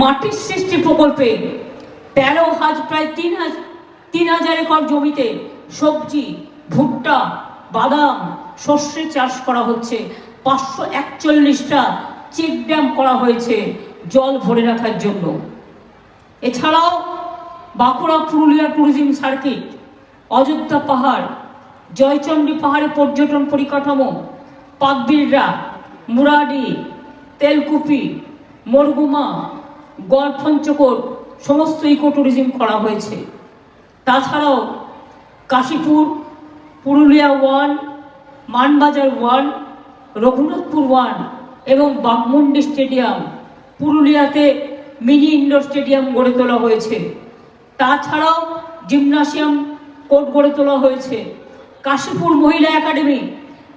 মাটির সৃষ্টি প্রকল্পে তেরো হাজ, প্রায় তিন হাজার তিন হাজার একর জমিতে সবজি, ভুট্টা, বাদাম শস্যের চাষ করা হচ্ছে। পাঁচশো একচল্লিশটা চেক ড্যাম করা হয়েছে জল ভরে রাখার জন্য। এছাড়াও বাঁকুড়া পুরুলিয়া ট্যুরিজম সার্কিট, অযোধ্যা পাহাড় জয়চণ্ডী পাহাড়ে পর্যটন পরিকাঠামো পাকবিড়রা মুরাডি, তেলকুপি, মরগুমা গড়পঞ্চকোট সমস্ত ইকো ট্যুরিজম করা হয়েছে। তাছাড়াও Kashipur, Purulia one, Manbazar one, Raghunathpur one এবং বাঘমুন্ডি স্টেডিয়াম পুরুলিয়াতে মিনি ইনডোর স্টেডিয়াম গড়ে তোলা হয়েছে। তাছাড়াও জিমনাসিয়াম কোর্ট গড়ে তোলা হয়েছে। কাশীপুর মহিলা একাডেমি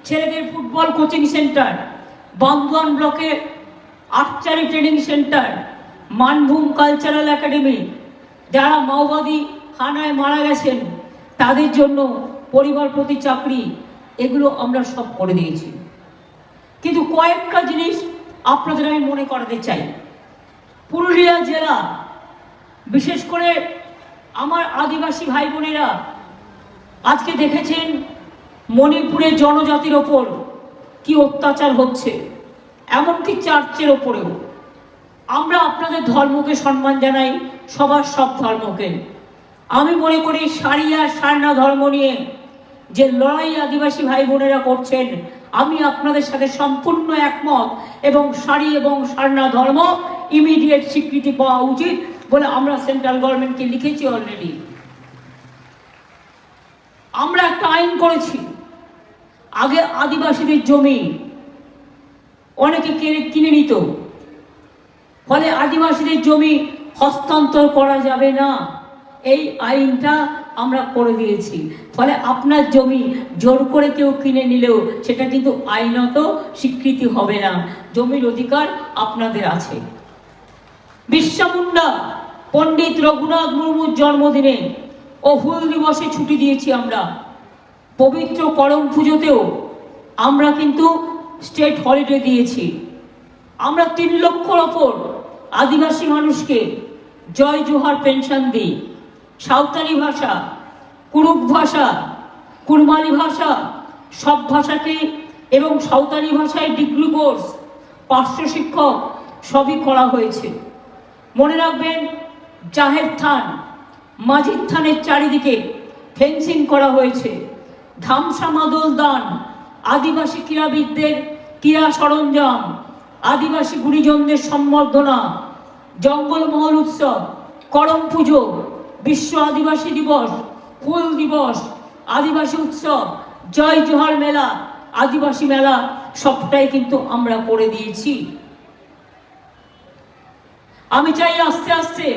ছেলেদের ফুটবল কোচিং সেন্টার বান্দোয়ান ব্লকে archery training centre Manbhum cultural academy যারা মাওবাদী হানায় মারা গেছেন, তাদের জন্য পরিবার প্রতি চাকরি, এগুলো আমরা সব করে দিয়েছি। কিন্তু কয়েকটা জিনিস আপনাদের আমি মনে করাতে চাই। পুরুলিয়া জেলা, বিশেষ করে আমার আদিবাসী ভাই বোনেরা আজকে দেখেছেন মণিপুরের জনজাতির ওপর কি অত্যাচার হচ্ছে, এমনকি চার্চের ওপরেও। আমরা আপনাদের ধর্মকে সম্মান জানাই, সবার সব ধর্মকে। আমি মনে করি সারিয়া সারনা ধর্ম নিয়ে যে লড়াই আদিবাসী ভাই বোনেরা করছেন, আমি আপনাদের সাথে সম্পূর্ণ একমত এবং সারি এবং সারনা ধর্ম ইমিডিয়েট স্বীকৃতি পাওয়া উচিত বলে আমরা সেন্ট্রাল গভর্নমেন্টকে লিখেছি অলরেডি আমরা একটা আইন করেছি, আগে আদিবাসীদের জমি অনেকে কিনে নিত। ফলে আদিবাসীদের জমি হস্তান্তর করা যাবে না। এই আইনটা আমরা করে দিয়েছি। ফলে আপনার জমি জোর করে কেউ কিনে নিলেও সেটা কিন্তু আইনত স্বীকৃতি হবে না। জমির অধিকার আপনাদের আছে। বিরসা মুন্ডা, পণ্ডিত রঘুনাথ মুর্মুর জন্মদিনে ও হুল দিবসে ছুটি দিয়েছি আমরা। পবিত্র করম পুজোতেও আমরা কিন্তু স্টেট হলিডে দিয়েছি। আমরা তিন লক্ষর ওপর আদিবাসী মানুষকে জয় জোহার পেনশন দিই। সাঁওতালি ভাষা কুরুক ভাষা, কুরমালি ভাষা, সব ভাষাকে এবং সাঁওতালি ভাষায় ডিগ্রি কোর্স, পার্শ্ব শিক্ষক সবই করা হয়েছে। মনে রাখবেন জাহের থান মাঝির থানের চারিদিকে ফেন্সিং করা হয়েছে। ধামসা মাদল দান, আদিবাসী ক্রীড়াবিদদের ক্রীড়া সরঞ্জাম আদিবাসী গুণীজনদের সম্বর্ধনা, জঙ্গল মহল উৎসব, করম পুজো, বিশ্ব আদিবাসী দিবস, ফুল দিবস, আদিবাসী উৎসব, জয় জোহার মেলা, আদিবাসী মেলা, সবটাই কিন্তু আমরা করে দিয়েছি। আমি চাই আস্তে আস্তে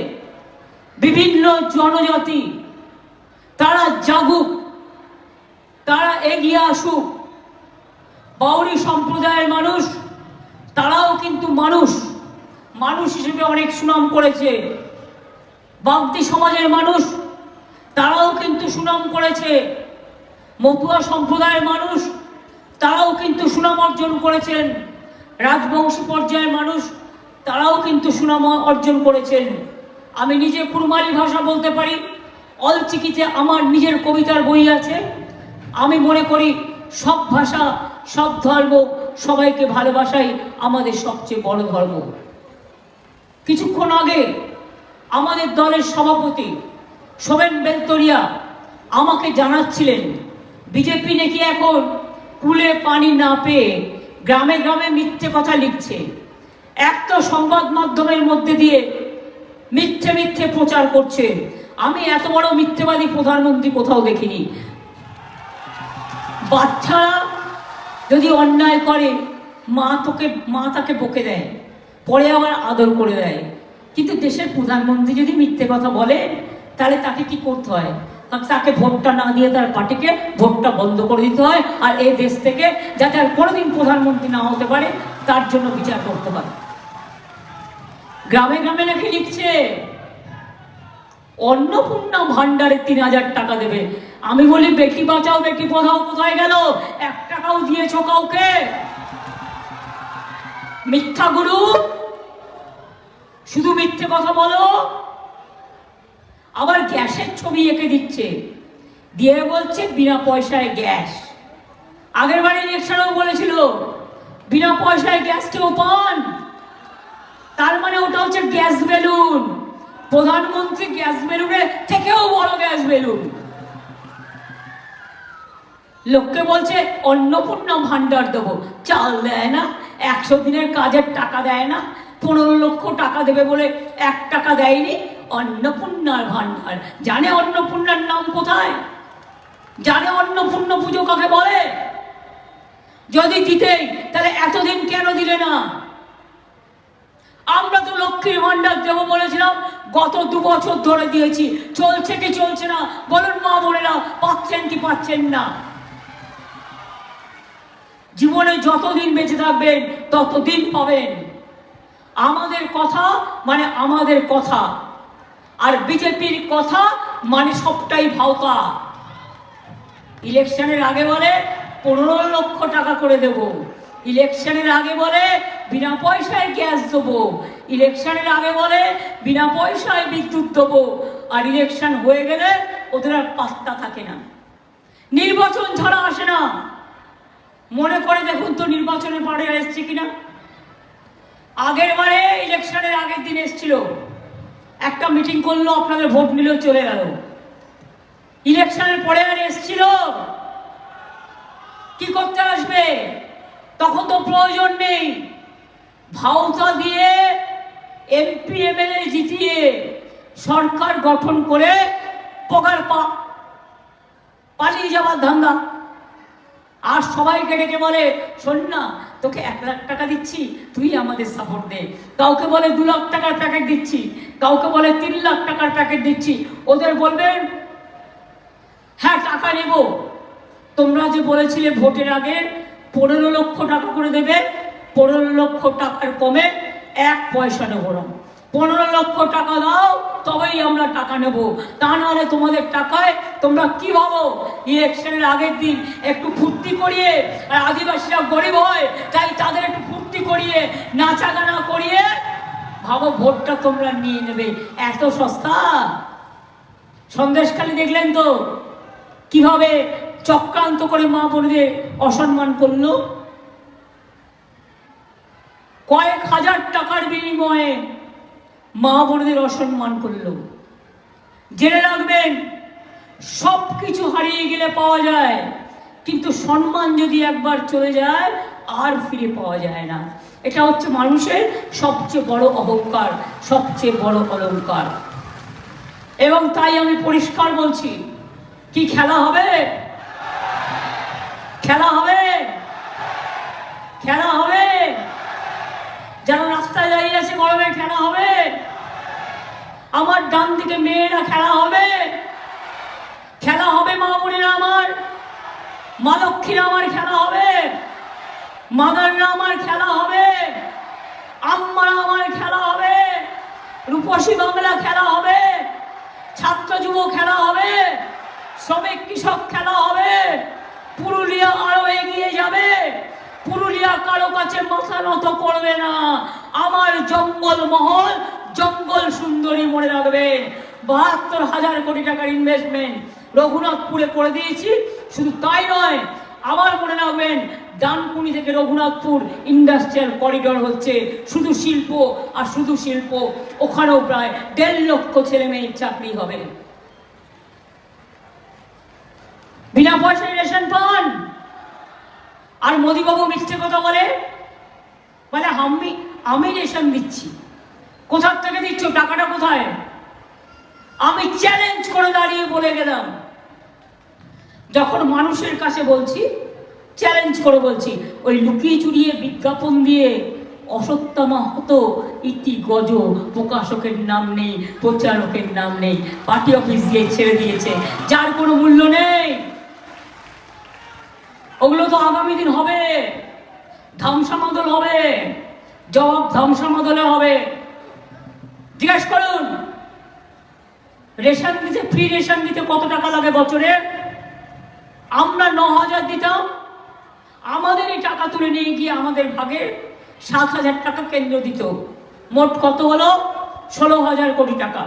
বিভিন্ন জনজাতি, তারা জাগুক, তারা এগিয়ে আসুক। বাউরি সম্প্রদায়ের মানুষ তারাও কিন্তু মানুষ। মানুষ হিসেবে অনেক সুনাম করেছে। বাগদি সমাজের মানুষ, তারাও কিন্তু সুনাম করেছে। মতুয়া সম্প্রদায়ের মানুষ, তারাও কিন্তু সুনাম অর্জন করেছেন। রাজবংশী পর্যায়ের মানুষ, তারাও কিন্তু সুনাম অর্জন করেছেন। আমি নিজে কুরমালি ভাষা বলতে পারি, অলচিকিতে আমার নিজের কবিতার বই আছে। আমি মনে করি সব ভাষা, সব ধর্ম সবাইকে ভালোবাসাই আমাদের সবচেয়ে বড় ধর্ম। কিছুক্ষণ আগে আমাদের দলের সভাপতি সোমেন বেলতরিয়া আমাকে জানাচ্ছিলেন, বিজেপি নাকি এখন কুলে পানি না পেয়ে গ্রামে গ্রামে মিথ্যে কথা লিখছে। এক তো সংবাদ মাধ্যমের মধ্যে দিয়ে মিথ্যে মিথ্যে প্রচার করছে। আমি এত বড় মিথ্যেবাদী প্রধানমন্ত্রী কোথাও দেখিনি। বাচ্চারা যদি অন্যায় করে, মা তোকে, মা তাকে বকে দেয়, পরে আবার আদর করে দেয়। কিন্তু দেশের প্রধানমন্ত্রী যদি মিথ্যে কথা বলে, তাহলে তাকে কি করতে হয়? তাকে ভোটটা না দিয়ে তার পার্টিকে ভোটটা বন্ধ করে দিতে হয়, আর এই দেশ থেকে যাতে আর কোনোদিন প্রধানমন্ত্রী না হতে পারে, তার জন্য বিচার করতে হয়। গ্রামে গ্রামে নাকি লিখছে অন্নপূর্ণা ভান্ডারে তিন হাজার টাকা দেবে। আমি বলি, বেটি বাঁচাও, বেটি পড়াও, কোথায় গেল? এক টাকাও দিয়েছ কাউকে? মিথ্যা গুরু, শুধু মিথ্যে কথা বলো। আবার গ্যাসের ছবি এঁকে দিচ্ছে। দিয়ে বলছে, বিনা পয়সায় গ্যাস। আগের বারে ইলেকশনেও বলেছিল, বিনা পয়সায় গ্যাস কেউ পান। তার মানে ওটা হচ্ছে গ্যাস বেলুন। প্রধানমন্ত্রী গ্যাস বেলুনের থেকেও বড় গ্যাস বেলুন। লোককে বলছে, অন্নপূর্ণা ভান্ডার দেবো। চাল দেয় না, একশো দিনের কাজের টাকা দেয় না, পনেরো লক্ষ টাকা দেবে বলে এক টাকা দেয়নি অন্নপূর্ণার ভান্ডার জানে অন্নপূর্ণার নাম কোথায়? জানে অন্নপূর্ণ পুজো কাকে বলে? যদি দিতেই, তাহলে এতদিন কেন দিলে না? আমরা লক্ষ্মীর ভান্ডার দেবো বলেছিলাম? গত দু বছর ধরে দিয়েছি। চলছে কি চলছে না? বলুন মা বোনেরা, পাচ্ছেন কি পাচ্ছেন না? জীবনে যতদিন বেঁচে থাকবেন, ততদিন পাবেন। আমাদের কথা মানে আমাদের কথা। আর বিজেপির কথা মানে সবটাই ভাওতা। ইলেকশনের আগে বলে পনেরো লক্ষ টাকা করে দেব। ইলেকশনের আগে বলে, বিনা পয়সায় গ্যাস দেবো। ইলেকশনের আগে বলে, বিনা পয়সায় বিদ্যুৎ দেবো। আর ইলেকশন হয়ে গেলে ওদের আর পাত্তা থাকে না। নির্বাচন ছাড়া আসে না। মনে করে দেখুন তো নির্বাচনের পরে এসছে কিনা। আগের বারে ইলেকশনের আগের দিন এসছিল। একটা মিটিং করল, আপনাদের ভোট নিলেও চলে গেল। ইলেকশনের পরে আর এসছিল। কি করতে আসবে? তখন তো প্রয়োজন নেই। ভাওতা দিয়ে এমপি, এমএলএ জিতিয়ে সরকার গঠন করে পকার পা পালিয়ে যাওয়ার ধান্দা। আর সবাইকে ডেকে বলে, শোন না, তোকে এক লাখ টাকা দিচ্ছি, তুই আমাদের সাপোর্ট দে। কাউকে বলে দু লাখ টাকার প্যাকেট দিচ্ছি, কাউকে বলে তিন লাখ টাকার প্যাকেট দিচ্ছি। ওদের বলবেন হ্যাঁ টাকা নেব। তোমরা যে বলেছিলে ভোটের আগে পনেরো লক্ষ টাকা করে দেবে, পনেরো লক্ষ টাকার কমে এক পয়সা নেব না। পনেরো লক্ষ টাকা দাও, তবেই আমরা টাকা নেব। তা নাহলে তোমাদের টাকায় তোমরা কি ভাবো? ইলেকশনের আগের দিন একটু ফুর্তি করিয়ে, আর আদিবাসীরা গরিব হয়, তাই তাদের একটু ফুর্তি করিয়ে নাচা গানা করিয়ে, ভাবো ভোটটা তোমরা নিয়ে নেবে। এত সস্তা? সন্দেশখালি দেখলেন তো? কীভাবে চক্রান্ত করে মা বোনদের অসম্মান করল। কয়েক হাজার টাকার বিনিময়ে মা বোনদের অসম্মান করল। জেনে রাখবেন সব কিছু হারিয়ে গেলে পাওয়া যায়, কিন্তু সম্মান যদি একবার চলে যায়, আর ফিরে পাওয়া যায় না। এটা হচ্ছে মানুষের সবচেয়ে বড় অহংকার, সবচেয়ে বড় অলংকার। এবং তাই আমি পরিষ্কার বলছি, কি খেলা হবে? খেলা হবে খেলা হবে যেন রাস্তায় দাঁড়িয়ে আছে গরমে খেলা হবে আমার ডান দিকে মেয়েরা খেলা হবে খেলা হবে মা বোনেরা আমার মা লক্ষ্মীরা আমার খেলা হবে মাদাররা আমার খেলা হবে আম্মারা আমার খেলা হবে রূপসী বাংলা খেলা হবে ছাত্র যুব খেলা হবে শ্রমিক কৃষক খেলা হবে পুরুলিয়া আরও এগিয়ে যাবে। পুরুলিয়া কারও কাছে মাথা নত করবে না। আমার জঙ্গল মহল, জঙ্গল সুন্দরী মনে রাখবেন বাহাত্তর হাজার কোটি টাকার ইনভেস্টমেন্ট রঘুনাথপুরে করে দিয়েছি। শুধু তাই নয়, আবার মনে রাখবেন, ডানকুনি থেকে রঘুনাথপুর ইন্ডাস্ট্রিয়াল করিডোর হচ্ছে শুধু শিল্প আর শুধু শিল্প। ওখানেও প্রায় দেড় লক্ষ ছেলে মেয়ের চাকরি হবে। বিনা পয়সায় রেশন পান। আর মোদিবাবু মিথ্যে কথা বলে বলে, আমি আমি রেশন দিচ্ছি। কোথার থেকে দিচ্ছ? টাকাটা কোথায়? আমি চ্যালেঞ্জ করে দাঁড়িয়ে বলে গেলাম। যখন মানুষের কাছে বলছি চ্যালেঞ্জ করে বলছি, ওই লুকিয়ে চুরিয়ে বিজ্ঞাপন দিয়ে অসত্যামা হতো ইতি গজ প্রকাশকের নাম নেই, প্রচারকের নাম নেই, পার্টি অফিস দিয়ে ছেড়ে দিয়েছে, যার কোনো মূল্য নেই। ওগুলো তো আগামী দিন হবে। ধ্বংসামদল হবে। জবাব ধ্বংসামদলে হবে। জিজ্ঞেস করুন, রেশন দিতে ফ্রি রেশন দিতে কত টাকা লাগে বছরে? আমরা ন হাজার দিতাম। আমাদের এই টাকা তুলে নিয়ে গিয়ে আমাদের ভাগে সাত হাজার টাকা কেন্দ্র দিত। মোট কত হলো? ষোলো হাজার কোটি টাকা।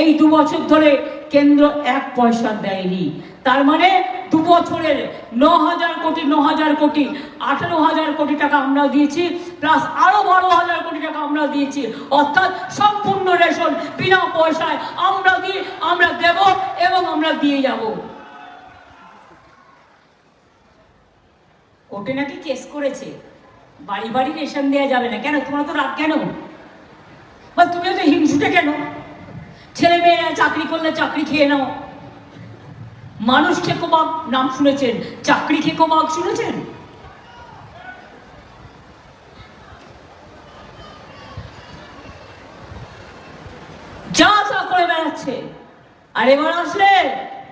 এই দু বছর ধরে কেন্দ্র এক পয়সা দেয়নি। তার মানে দু বছরের ন হাজার কোটি ন হাজার কোটি, আঠেরো হাজার কোটি টাকা আমরা দিয়েছি, প্লাস আরও বারো হাজার কোটি টাকা আমরা দিয়েছি। অর্থাৎ সম্পূর্ণ রেশন বিনা পয়সায় আমরা দিই, আমরা দেব এবং আমরা দিয়ে যাব। কোর্টে নাকি কেস করেছে। বাড়ি বাড়ি রেশন দেওয়া যাবে না। কেন? তোমার তো রাগ কেন? বা তুমিও তো হিংসুটে কেন? ছেলে মেয়েরা চাকরি করলে চাকরি খেয়ে নাও। মানুষ খেকো বাঘ নাম শুনেছেন? চাকরি খেকো বাঘ শুনেছেন? যা যা করে বেড়াচ্ছে। আর এবার আসলে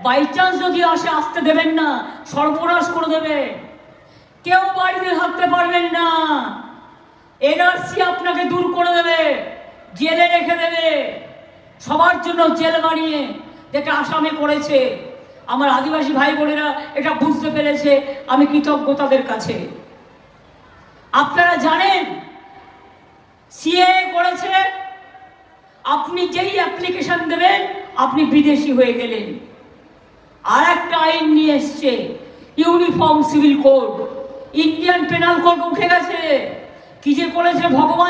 বাই চান্স যদি আসে, আসতে দেবেন না, সর্বনাশ করে দেবে কেউ বাড়িতে থাকতে পারবেন না। এনআরসি আপনাকে দূর করে দেবে, জেলে রেখে দেবে। সবার জন্য জেল বানিয়ে যেটা আসামে করেছে, আমার আদিবাসী ভাই বোনেরা এটা বুঝতে পেরেছে, আমি কৃতজ্ঞ তাদের কাছে। আপনারা জানেন, সিএ করেছে, আপনি যেই অ্যাপ্লিকেশন দেবেন, আপনি বিদেশি হয়ে গেলেন। আর একটা আইন নিয়ে এসছে uniform civil code Indian penal code উঠে গেছে। কি যে করেছে ভগবান?